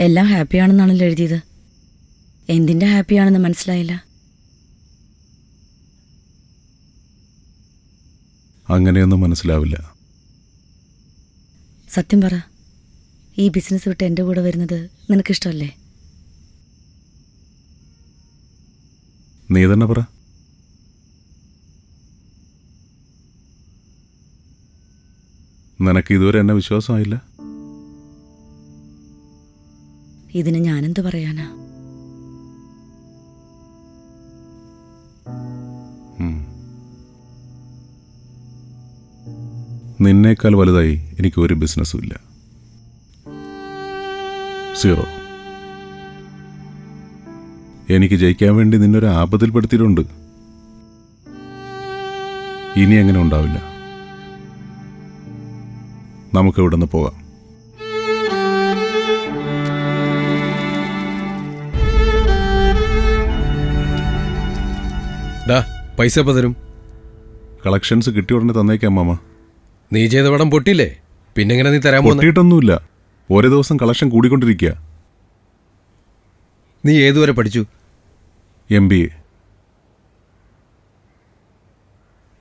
എല്ലാം ഹാപ്പിയാണെന്നാണല്ലോ എഴുതിയത്. എന്തിന്റെ ഹാപ്പിയാണെന്ന് മനസ്സിലായില്ല. അങ്ങനെയൊന്നും മനസ്സിലാവില്ല. സത്യം പറ. ഈ ബിസിനസ് വിട്ട് എന്റെ കൂടെ വരുന്നത് നിനക്കിഷ്ടമല്ലേ നീ തന്നെ പറ. നിനക്ക് ഇതുവരെ എന്നെ വിശ്വാസമായില്ല? ഇതിന് ഞാനെന്ത് പറയാനാ. നിന്നേക്കാൾ വലുതായി എനിക്ക് ഒരു ബിസിനസ്സും ഇല്ല. സീറോ. എനിക്ക് ജയിക്കാൻ വേണ്ടി നിന്നൊരു ആപത്തിൽപ്പെടുത്തിയിട്ടുണ്ട് ഇനി അങ്ങനെ ഉണ്ടാവില്ല. നമുക്ക് ഇവിടെ നിന്ന് പോകാം. പൈസ എപ്പോൾ തരും? കളക്ഷൻസ് കിട്ടിയ ഉടനെ തന്നേക്കാം മാമ. നീ ചെയ്ത പടം പൊട്ടില്ലേ പിന്നെ എങ്ങനെ നീ തരാൻ പൊട്ടിയിട്ടൊന്നുമില്ല. ഓരോ ദിവസം കളക്ഷൻ കൂടിക്കൊണ്ടിരിക്കുക നീ ഏതുവരെ പഠിച്ചു? M B A.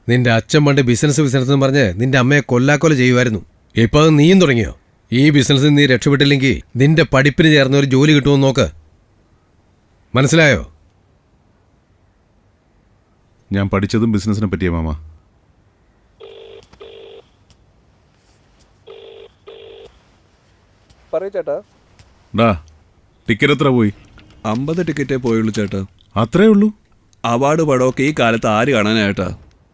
നിന്റെ അച്ഛൻ പണ്ട് ബിസിനസ് ബിസിനസ് എന്ന് പറഞ്ഞ് നിന്റെ അമ്മയെ കൊല്ലാക്കൊല ചെയ്യുമായിരുന്നു ഇപ്പോൾ അത് നീയും തുടങ്ങിയോ? ഈ ബിസിനസ്സിൽ നീ രക്ഷപ്പെട്ടില്ലെങ്കിൽ നിന്റെ പഠിപ്പിന് ചേർന്ന ഒരു ജോലി കിട്ടുമെന്ന് നോക്ക്. മനസ്സിലായോ? ഞാൻ പഠിച്ചതും ബിസിനസ്സിനെ പറ്റിയ മാമ. പറയൂ ചേട്ടാ. ഡാ ടിക്കറ്റ് എത്ര പോയി? അമ്പത് ടിക്കറ്റേ പോയുള്ളൂ ചേട്ടാ. അത്രേ ഉള്ളൂ? അവാർഡ് പടമൊക്കെ ഈ കാലത്ത് ആര് കാണാനായിട്ടാ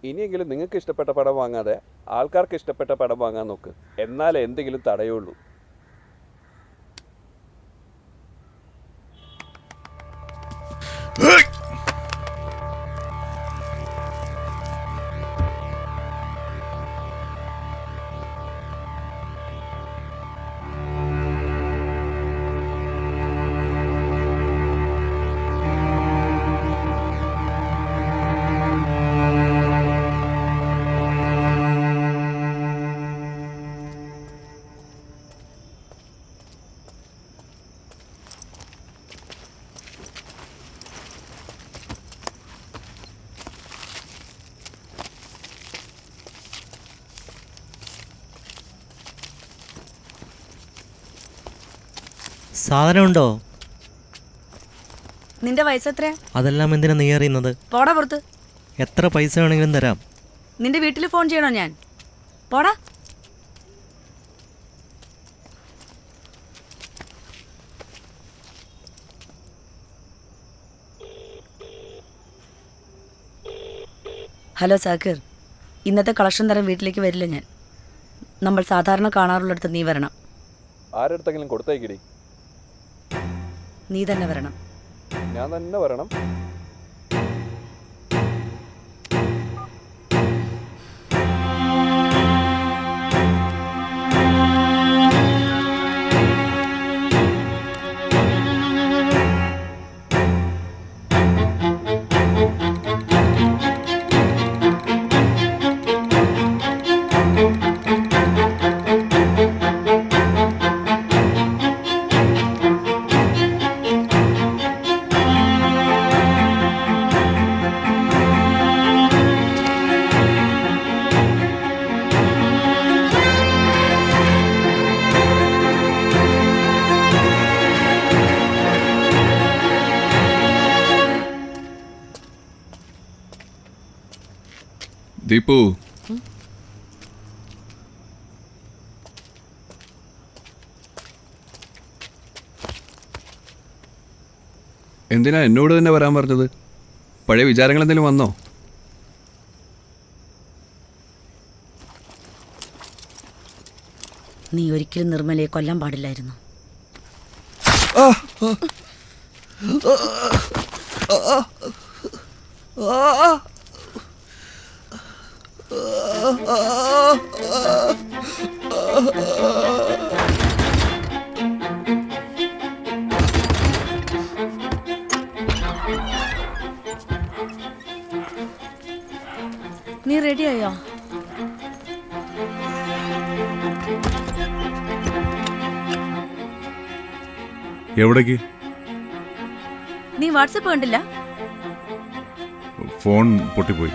ഇനിയെങ്കിലും നിങ്ങൾക്ക് ഇഷ്ടപ്പെട്ട പടം വാങ്ങാതെ ആൾക്കാർക്ക് ഇഷ്ടപ്പെട്ട പടം വാങ്ങാൻ നോക്ക്. എന്നാലേ എന്തെങ്കിലും തടയുള്ളൂ. സാധനമുണ്ടോ? നിന്റെ വയസ്സ് എത്രയാ? അതെല്ലാം എന്തിനാ നീ അറിയുന്നത്? പോടാ പുറത്ത്. എത്ര പൈസ വേണമെങ്കിലും തരാം. നിന്റെ വീട്ടിൽ ഫോൺ ചെയ്യണോ ഞാൻ? പോടാ. ഹലോ സാക്കിർ. ഇന്നത്തെ കളക്ഷൻ തരം വീട്ടിലേക്ക് വരില്ല ഞാൻ. നമ്മൾ സാധാരണ കാണാറുള്ളിടത്ത് നീ വരണം. ആരെടുത്തെങ്കിലും കൊടുത്തേക്കിടി നീ തന്നെ വരണം. ഞാൻ തന്നെ വരണം. ദീപു എന്തിനാ എന്നോട് തന്നെ വരാൻ പറഞ്ഞത് പഴയ വിചാരങ്ങൾ എന്തെങ്കിലും വന്നോ നീ ഒരിക്കലും നിർമ്മലയെ കൊല്ലാൻ പാടില്ലായിരുന്നു നീ റെഡിയായോ? എവിടേക്ക്? നീ വാട്സപ്പ് കണ്ടില്ല? ഫോൺ പൊട്ടിപ്പോയി.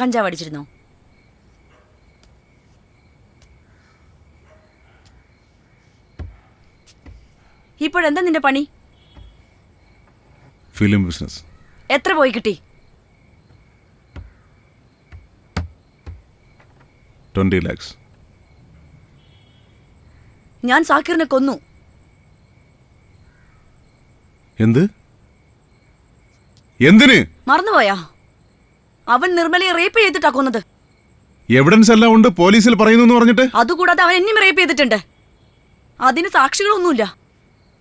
കഞ്ചാവ് അടിച്ചിരുന്നോ? ഇപ്പോഴെന്താ നിന്റെ പണി? Film business. എത്ര പോയി കിട്ടി? ട്വന്റി ലാക്സ്. ഞാൻ സാക്കിറിനെ കൊന്നു. എന്ത്? എന്തിന്? മറന്നുപോയാ? അവൻ നിർമ്മലയെ റേപ്പ് ചെയ്തിട്ടാ കൊന്നത്. എവിഡൻസ് എല്ലാം ഉണ്ട് പോലീസിൽ പറയുന്നു എന്ന് പറഞ്ഞിട്ട്? അതുകൂടാതെ അവൻ എന്നെയും റേപ്പ് ചെയ്തിട്ടുണ്ട്. അതിന് സാക്ഷികളൊന്നുമില്ല.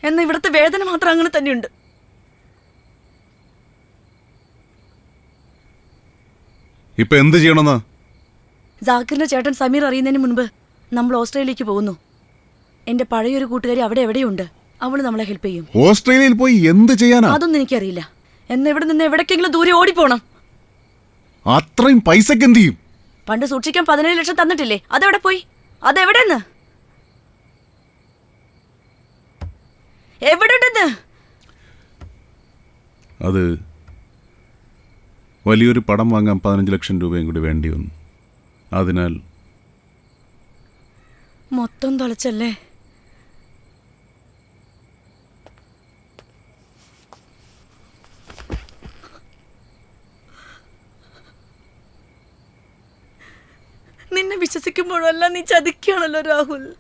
എന്ന ഇവിടുത്തെ വേദന മാത്രം അങ്ങനെ തന്നെയുണ്ട്. ഇപ്പൊ എന്ത് ചെയ്യണമെന്ന്? ജാക്കിറിന്റെ ചേട്ടൻ സമീർ അറിയുന്നതിന് മുൻപ് നമ്മൾ ഓസ്ട്രേലിയക്ക് പോകുന്നു. എന്റെ പഴയൊരു കൂട്ടുകാരി അവിടെ എവിടെയുണ്ട്? അവൾ നമ്മളെ ഹെൽപ്പ് ചെയ്യും. ഓസ്ട്രേലിയയിൽ പോയി എന്ത് ചെയ്യാനാ? അതൊന്നും എനിക്കറിയില്ല. എന്ന ഇവിടെ നിന്ന് എവിടേക്കെങ്കിലും ദൂരെ ഓടിപ്പോണം. അത്രയും പൈസക്ക് എന്ത് ചെയ്യും? പണ്ട് സൂക്ഷിക്കാൻ പതിനേഴ് ലക്ഷം തന്നിട്ടില്ലേ? അതെവിടെ പോയി? അതെവിടെന്ന്? എവിടെ ഉണ്ടെന്ന് അത് വലിയൊരു പടം വാങ്ങാൻ പതിനഞ്ച് ലക്ഷം രൂപയും കൂടി വേണ്ടി വന്നു. അതിനാൽ മൊത്തം തുളച്ചല്ലേ നിന്നെ വിശ്വസിക്കുമ്പോഴെല്ലാം നീ ചതിക്കുകയാണല്ലോ രാഹുൽ.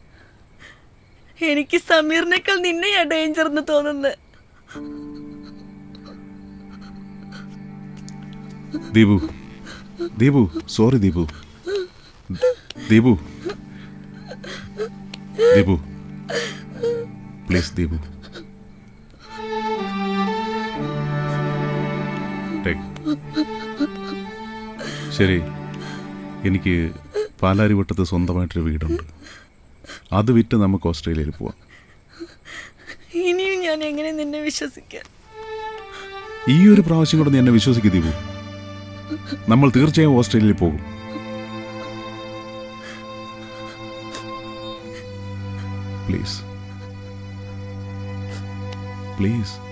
എനിക്ക് സമീറിനേക്കാൾ നിന്നെയാ ഡേഞ്ചർ എന്ന് തോന്നുന്നത് ദീപു. ദീപു സോറി ദീപു. ദീപു. ദീപു. പ്ലീസ് ദീപു. ശരി. എനിക്ക് പാലാരിവട്ടത്ത് സ്വന്തമായിട്ടൊരു വീടുണ്ട്. അത് വിറ്റ് നമുക്ക് ഓസ്ട്രേലിയയിൽ പോവാം. ഇനിയും ഞാൻ എങ്ങനെ നിന്നെ വിശ്വസിക്കാം? ഈ ഒരു പ്രാവശ്യം കൂടെ നീ എന്നെ വിശ്വസിക്കൂ ദീപു. നമ്മൾ തീർച്ചയായും ഓസ്ട്രേലിയയിൽ പോകും. പ്ലീസ്. പ്ലീസ്.